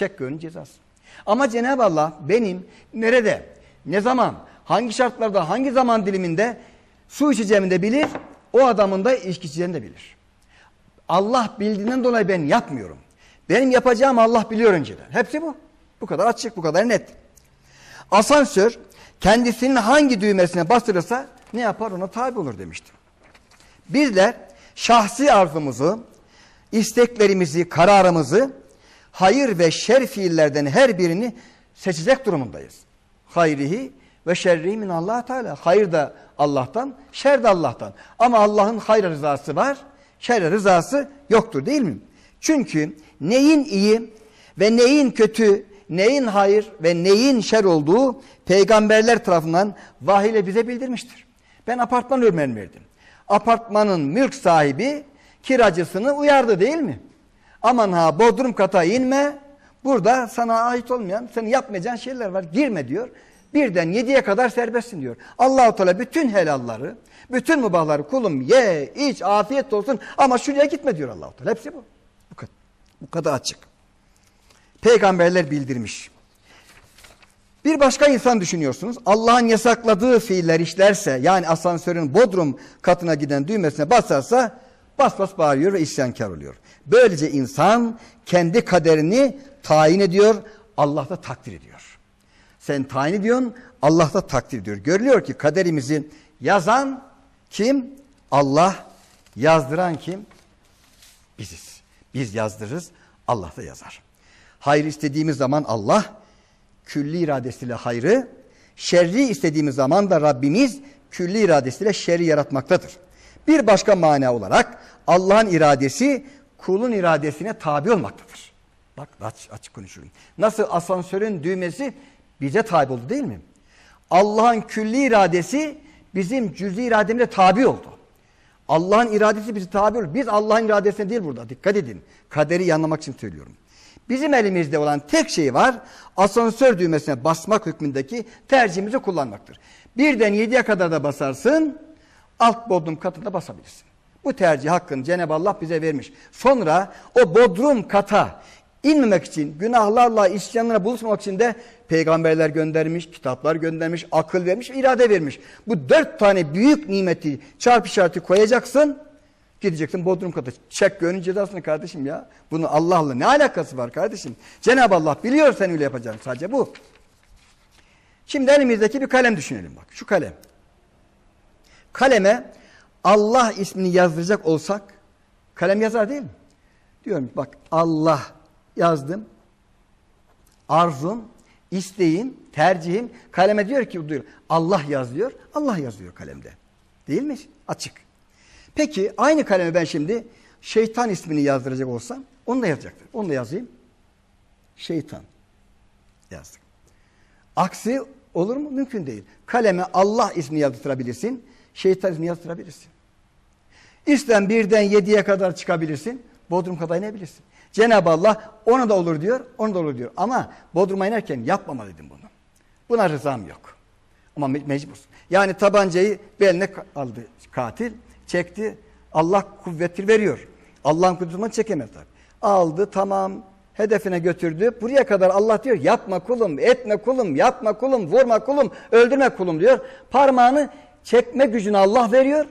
Çek gönül cezası. Ama Cenab-ı Allah benim nerede, ne zaman, hangi şartlarda, hangi zaman diliminde su içeceğimi de bilir, o adamın da içki de bilir. Allah bildiğinden dolayı ben yapmıyorum. Benim yapacağım Allah biliyor önceden. Hepsi bu. Bu kadar açık, bu kadar net. Asansör kendisinin hangi düğmesine bastırırsa ne yapar ona tabi olur demiştim. Bizler şahsi arzumuzu, isteklerimizi, kararımızı hayır ve şer fiillerden her birini seçecek durumundayız. Hayrihi ve şerrihi min Allah Teala. Hayır da Allah'tan, şer de Allah'tan. Ama Allah'ın hayır rızası var, şer rızası yoktur değil mi? Çünkü neyin iyi ve neyin kötü, neyin hayır ve neyin şer olduğu peygamberler tarafından vahiy bize bildirmiştir. Ben apartman örneğini verdim. Apartmanın mülk sahibi kiracısını uyardı değil mi? Aman ha bodrum kata inme. Burada sana ait olmayan, senin yapmayacağın şeyler var. Girme diyor. Birden yediye kadar serbestsin diyor. Allahu Teala bütün helalları, bütün mubahları kulum ye, iç, afiyet olsun ama şuraya gitme diyor Allahu Teala. Hepsi bu. Bu kadar, bu kadar açık. Peygamberler bildirmiş. Bir başka insan düşünüyorsunuz. Allah'ın yasakladığı fiiller işlerse yani asansörün bodrum katına giden düğmesine basarsa bas bas bağırıyor ve isyankar oluyor. Böylece insan kendi kaderini tayin ediyor, Allah da takdir ediyor. Sen tayin ediyorsun, Allah da takdir ediyor. Görülüyor ki kaderimizi yazan kim? Allah. Yazdıran kim? Biziz. Biz yazdırırız, Allah da yazar. Hayır istediğimiz zaman Allah, külli iradesiyle hayrı, şerri istediğimiz zaman da Rabbimiz külli iradesiyle şerri yaratmaktadır. Bir başka mana olarak Allah'ın iradesi kulun iradesine tabi olmaktadır. Bak aç, açık konuşuyorum. Nasıl asansörün düğmesi bize tabi oldu değil mi? Allah'ın külli iradesi bizim cüz'i irademize tabi oldu. Allah'ın iradesi bizi tabi oldu. Biz Allah'ın iradesine değil burada. Dikkat edin. Kaderi anlamak için söylüyorum. Bizim elimizde olan tek şey var. Asansör düğmesine basmak hükmündeki tercihimizi kullanmaktır. Birden yediye kadar da basarsın. Alt bodrum katında basabilirsin. Bu tercih hakkını Cenab-ı Allah bize vermiş. Sonra o bodrum kata inmemek için, günahlarla, isyanlara buluşmamak için de peygamberler göndermiş, kitaplar göndermiş, akıl vermiş, irade vermiş. Bu dört tane büyük nimeti çarpı işareti koyacaksın. Gideceksin bodrum kata. Çek gönül cezasını kardeşim ya. Bunu Allah'la ne alakası var kardeşim? Cenab-ı Allah biliyor sen öyle yapacaksın. Sadece bu. Şimdi elimizdeki bir kalem düşünelim bak. Şu kalem. Kaleme Allah ismini yazdıracak olsak kalem yazar değil mi? Diyorum bak Allah yazdım. Arzum, isteğim, tercihim kaleme diyor ki diyor Allah yaz diyor. Allah yazıyor kalemde. Değil mi? Açık. Peki aynı kaleme ben şimdi şeytan ismini yazdıracak olsam onu da yazacaktır. Onu da yazayım. Şeytan yazdık. Aksi olur mu? Mümkün değil. Kaleme Allah ismini yazdırabilirsin. Şeytan ismini yazdırabilirsin. İsten birden yediye kadar çıkabilirsin. Bodrum kadar inebilirsin. Cenab-ı Allah ona da olur diyor, onu da olur diyor. Ama Bodrum'a inerken yapmamalıydım bunu. Buna rızam yok. Ama me mecbursun. Yani tabancayı beline aldı katil, çekti. Allah kuvvettir veriyor. Allah'ın kudretini çekemez tabii. Aldı tamam hedefine götürdü. Buraya kadar Allah diyor yapma kulum, etme kulum, yapma kulum, vurma kulum, öldürme kulum diyor. Parmağını çekme gücünü Allah veriyor.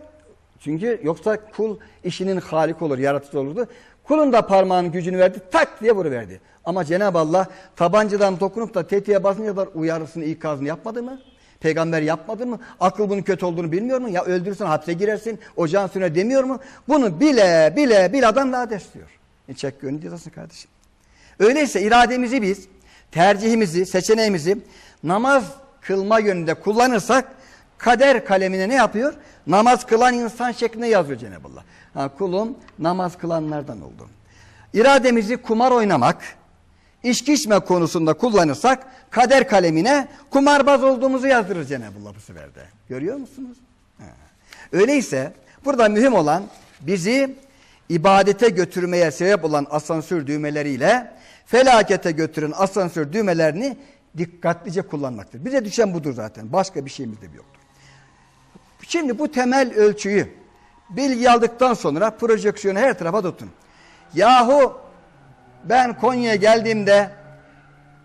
Çünkü yoksa kul işinin halik olur, yaratıcı olurdu. Kulun da parmağının gücünü verdi, tak diye vuruverdi. Ama Cenab-ı Allah tabancadan dokunup da tetiğe basınca kadar uyarısını, ikazını yapmadı mı? Peygamber yapmadı mı? Akıl bunun kötü olduğunu bilmiyor mu? Ya öldürürsen hapse girersin, ocağın sürüne demiyor mu? Bunu bile bile bil adam lades diyor. E çek gönül cezası kardeşim. Öyleyse irademizi biz, tercihimizi, seçeneğimizi namaz kılma yönünde kullanırsak kader kalemine ne yapıyor? Namaz kılan insan şeklinde yazıyor Cenab-ı Allah. Ha, kulum namaz kılanlardan oldum. İrademizi kumar oynamak, içki konusunda kullanırsak kader kalemine kumarbaz olduğumuzu yazdırır Cenab-ı Allah bu sefer de. Görüyor musunuz? Ha. Öyleyse burada mühim olan bizi ibadete götürmeye sebep olan asansör düğmeleriyle felakete götüren asansör düğmelerini dikkatlice kullanmaktır. Bize düşen budur zaten. Başka bir şeyimiz de yoktur. Şimdi bu temel ölçüyü bilgi aldıktan sonra projeksiyonu her tarafa tutun. Yahu ben Konya'ya geldiğimde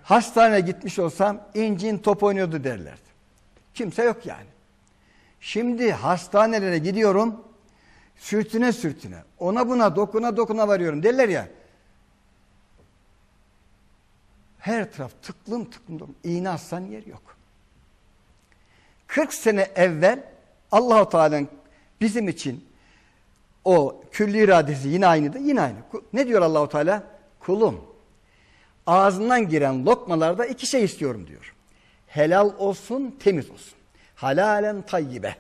hastaneye gitmiş olsam incin top oynuyordu derlerdi. Kimse yok yani. Şimdi hastanelere gidiyorum sürtüne sürtüne ona buna dokuna dokuna varıyorum derler ya. Her taraf tıklım tıklım. İğne atsan yer yok. 40 sene evvel Allahu Teala'nın bizim için o külli iradesi yine aynıydı. Yine aynı. Ne diyor Allahu Teala? Kulum ağzından giren lokmalarda iki şey istiyorum diyor. Helal olsun, temiz olsun. Halalen tayyibe.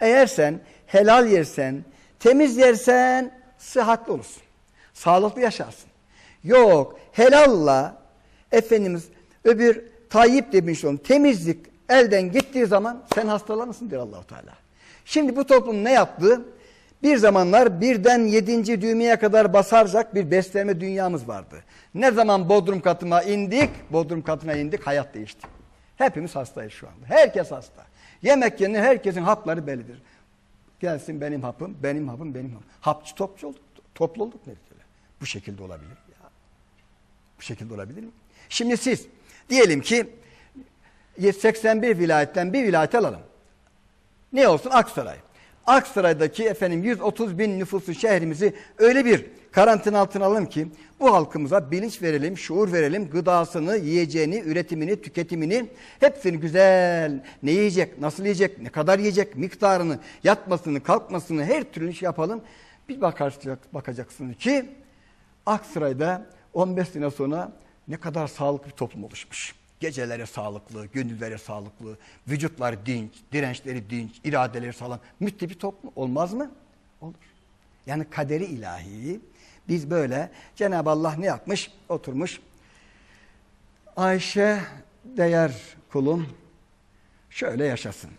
Eğer sen helal yersen, temiz yersen sıhhatli olursun. Sağlıklı yaşarsın. Yok helalla Efendimiz öbür tayyip demiş onun temizlik elden gittiği zaman sen hastalanırsın diyor Allahu Teala. Şimdi bu toplum ne yaptı? Bir zamanlar birden yedinci düğmeye kadar basaracak bir beslenme dünyamız vardı. Ne zaman bodrum katına indik, bodrum katına indik hayat değişti. Hepimiz hastayız şu anda. Herkes hasta. Yemek yenir herkesin hapları bellidir. Gelsin benim hapım, benim hapım, benim hapım. Hapçı topçu olduk, toplu olduk ne böyle. Bu şekilde olabilir ya. Bu şekilde olabilir mi? Şimdi siz diyelim ki 81 vilayetten bir vilayet alalım. Ne olsun? Aksaray. Aksaray'daki efendim 130 bin nüfuslu şehrimizi öyle bir karantina altına alalım ki bu halkımıza bilinç verelim, şuur verelim, gıdasını, yiyeceğini, üretimini, tüketimini hepsini güzel ne yiyecek, nasıl yiyecek, ne kadar yiyecek, miktarını, yatmasını, kalkmasını her türlü şey yapalım. Bir bakarsınız, bakacaksınız ki Aksaray'da 15 sene sonra ne kadar sağlıklı bir toplum oluşmuş. Geceleri sağlıklı, gündüzleri sağlıklı, vücutlar dinç, dirençleri dinç, iradeleri sağlam. Müthiş bir toplum olmaz mı? Olur. Yani kaderi ilahi biz böyle Cenab-ı Allah ne yapmış? Oturmuş. Ayşe değer kulum şöyle yaşasın.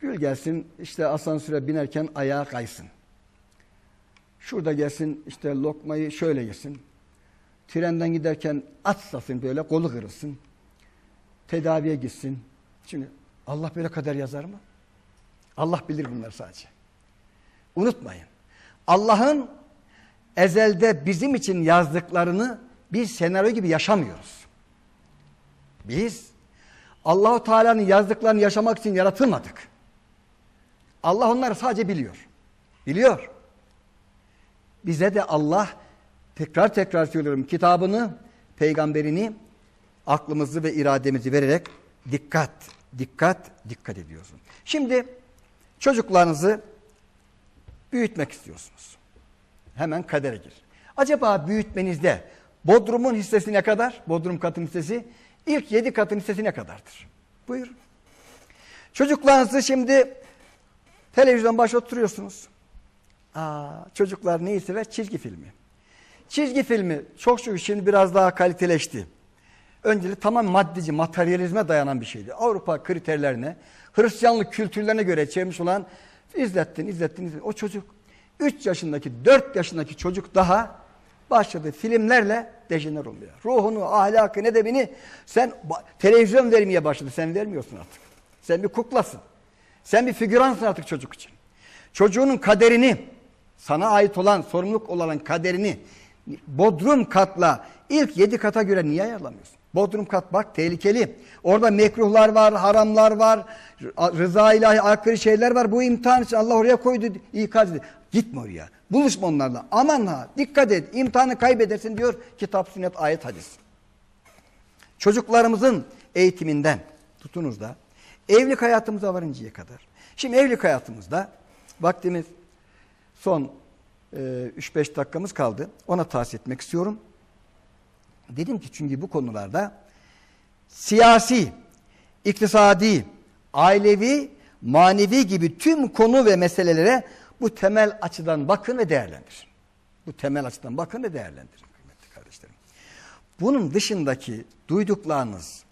Gül gelsin işte asansöre binerken ayağa kaysın. Şurada gelsin işte lokmayı şöyle yesin. Trenden giderken atlasın böyle kolu kırılsın. Tedaviye gitsin. Şimdi Allah böyle kader yazar mı? Allah bilir bunları sadece. Unutmayın. Allah'ın ezelde bizim için yazdıklarını biz senaryo gibi yaşamıyoruz. Biz Allahu Teala'nın yazdıklarını yaşamak için yaratılmadık. Allah onları sadece biliyor. Biliyor. Bize de Allah tekrar tekrar söylüyorum kitabını, peygamberini aklımızı ve irademizi vererek dikkat, dikkat, dikkat ediyorsun. Şimdi çocuklarınızı büyütmek istiyorsunuz. Hemen kadere gir. Acaba büyütmenizde Bodrum'un hissesi ne kadar? Bodrum katın hissesi ilk yedi katın hissesi ne kadardır? Buyurun. Çocuklarınızı şimdi televizyon baş oturuyorsunuz. Aa, çocuklar neyi sever? Çizgi filmi. Çizgi filmi çok şükür şimdi biraz daha kaliteleşti. Önceli tamam maddeci, materyalizme dayanan bir şeydi. Avrupa kriterlerine, Hristiyanlık kültürlerine göre çevirmiş olan izlettin, izlettin, izlettin. O çocuk 3 yaşındaki, 4 yaşındaki çocuk daha başladı filmlerle dejener oluyor. Ruhunu, ahlakı, nedebini sen televizyon vermeye başladı. Sen vermiyorsun artık. Sen bir kuklasın. Sen bir figüransın artık çocuk için. Çocuğunun kaderini, sana ait olan, sorumluluk olan kaderini Bodrum katla ilk yedi kata göre niye ayarlamıyorsun? Bodrum kat bak tehlikeli. Orada mekruhlar var, haramlar var, rıza ilahi aykırı şeyler var. Bu imtihan için Allah oraya koydu, ikaz edin. Gitme oraya. Buluşma onlarla. Aman ha dikkat et. imtihanı kaybedersin diyor kitap, sünnet, ayet, hadis. Çocuklarımızın eğitiminden tutunuz da evlilik hayatımıza varıncaya kadar. Şimdi evlilik hayatımızda vaktimiz son 3-5 dakikamız kaldı. Ona tahsis etmek istiyorum. Dedim ki çünkü bu konularda siyasi, iktisadi, ailevi, manevi gibi tüm konu ve meselelere bu temel açıdan bakın ve değerlendirin. Bu temel açıdan bakın ve değerlendirin kıymetli kardeşlerim. Bunun dışındaki duyduklarınız,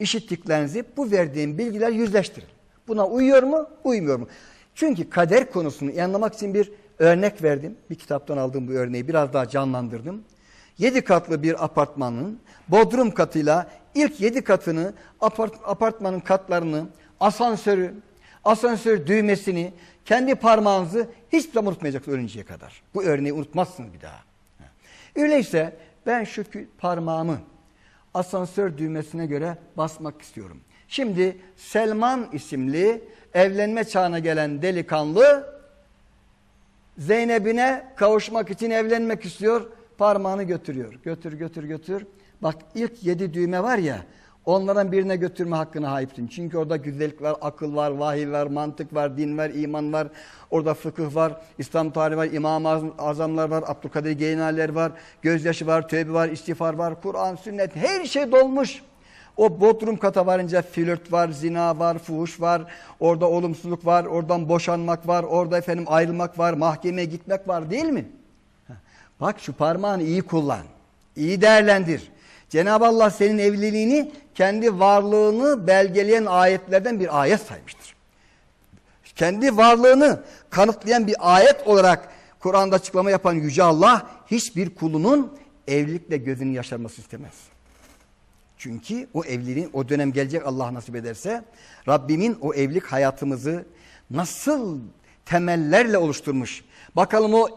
işittiklerinizi bu verdiğim bilgiler yüzleştirin. Buna uyuyor mu, uymuyor mu? Çünkü kader konusunu anlamak için bir örnek verdim. Bir kitaptan aldığım bu örneği biraz daha canlandırdım. Yedi katlı bir apartmanın bodrum katıyla ilk yedi katını apart, apartmanın katlarını, asansörü, asansör düğmesini, kendi parmağınızı hiç zaman unutmayacaksınız ölünceye kadar. Bu örneği unutmazsınız bir daha. Öyleyse ben şu parmağımı asansör düğmesine göre basmak istiyorum. Şimdi Selman isimli evlenme çağına gelen delikanlı Zeynep'ine kavuşmak için evlenmek istiyor. Parmağını götürüyor. Götür götür götür. Bak ilk yedi düğme var ya onlardan birine götürme hakkına sahipsin. Çünkü orada güzellik var, akıl var, vahiy var, mantık var, din var, iman var. Orada fıkıh var, İslam tarihi var, İmam-ı Azamlar var, Abdülkadir Geynaniler var, gözyaşı var, tövbe var, istiğfar var, Kur'an, sünnet her şey dolmuş. O bodrum kata varınca flört var, zina var, fuhuş var, orada olumsuzluk var, oradan boşanmak var, orada efendim ayrılmak var, mahkemeye gitmek var değil mi? Bak şu parmağını iyi kullan, iyi değerlendir. Cenab-ı Allah senin evliliğini kendi varlığını belgeleyen ayetlerden bir ayet saymıştır. Kendi varlığını kanıtlayan bir ayet olarak Kur'an'da açıklama yapan Yüce Allah hiçbir kulunun evlilikle gözünün yaşarması istemez. Çünkü o evliliğin o dönem gelecek Allah nasip ederse Rabbimin o evlilik hayatımızı nasıl temellerle oluşturmuş. Bakalım o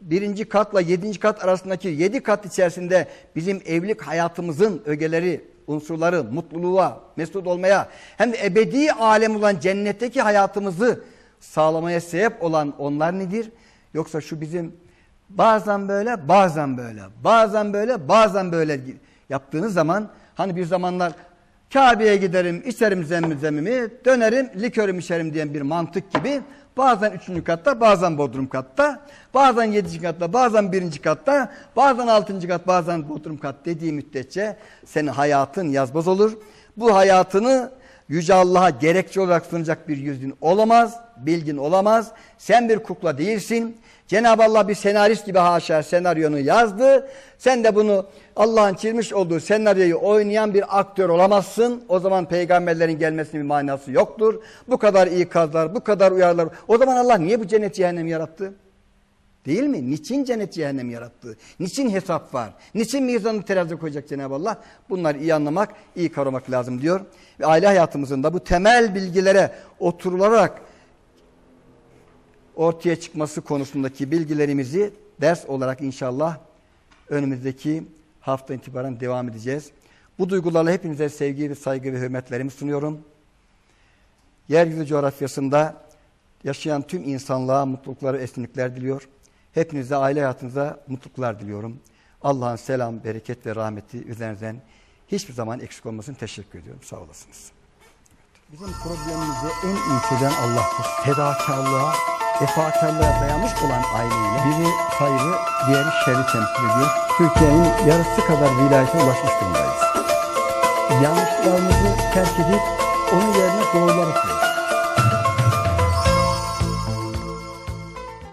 birinci katla yedinci kat arasındaki yedi kat içerisinde bizim evlilik hayatımızın ögeleri, unsurları, mutluluğa, mesut olmaya hem de ebedi alem olan cennetteki hayatımızı sağlamaya sebep olan onlar nedir? Yoksa şu bizim bazen böyle, bazen böyle, bazen böyle, bazen böyle yaptığınız zaman hani bir zamanlar Kabe'ye giderim, içerim zemzemimi, dönerim, likörüm içerim diyen bir mantık gibi bazen üçüncü katta, bazen bodrum katta, bazen yedinci katta, bazen birinci katta, bazen altıncı kat, bazen bodrum kat dediği müddetçe senin hayatın yazmaz olur. Bu hayatını Yüce Allah'a gerekçe olarak sunacak bir yüzün olamaz, bilgin olamaz. Sen bir kukla değilsin. Cenab-ı Allah bir senarist gibi haşa senaryonu yazdı. Sen de bunu Allah'ın çizmiş olduğu senaryoyu oynayan bir aktör olamazsın. O zaman peygamberlerin gelmesinin bir manası yoktur. Bu kadar ikazlar, bu kadar uyarılar. O zaman Allah niye bu cennet cehennem yarattı? Değil mi? Niçin cennet cehennem yarattı? Niçin hesap var? Niçin mizanı terazi koyacak Cenab-ı Allah? Bunları iyi anlamak, iyi kavramak lazım diyor. Ve aile hayatımızın da bu temel bilgilere oturularak ortaya çıkması konusundaki bilgilerimizi ders olarak inşallah önümüzdeki hafta itibaren devam edeceğiz. Bu duygularla hepinize sevgi ve saygı ve hürmetlerimi sunuyorum. Yeryüzü coğrafyasında yaşayan tüm insanlığa mutluluklar ve esinlikler diliyor. Hepinize aile hayatınıza mutluluklar diliyorum. Allah'ın selam, bereket ve rahmeti üzerinizden hiçbir zaman eksik olmasın. Teşekkür ediyorum. Sağ olasınız. Bizim problemimizi en iyi çözen Allah'tır. Fedakarlığa, vefakarlığa dayanmış olan aileyle biri hayrı, diğeri şerri temsil ediyor. Türkiye'nin yarısı kadar vilayete ulaşmış durumdayız. Yanlışlarımızı terk edip onun yerine doğruları koyuyoruz.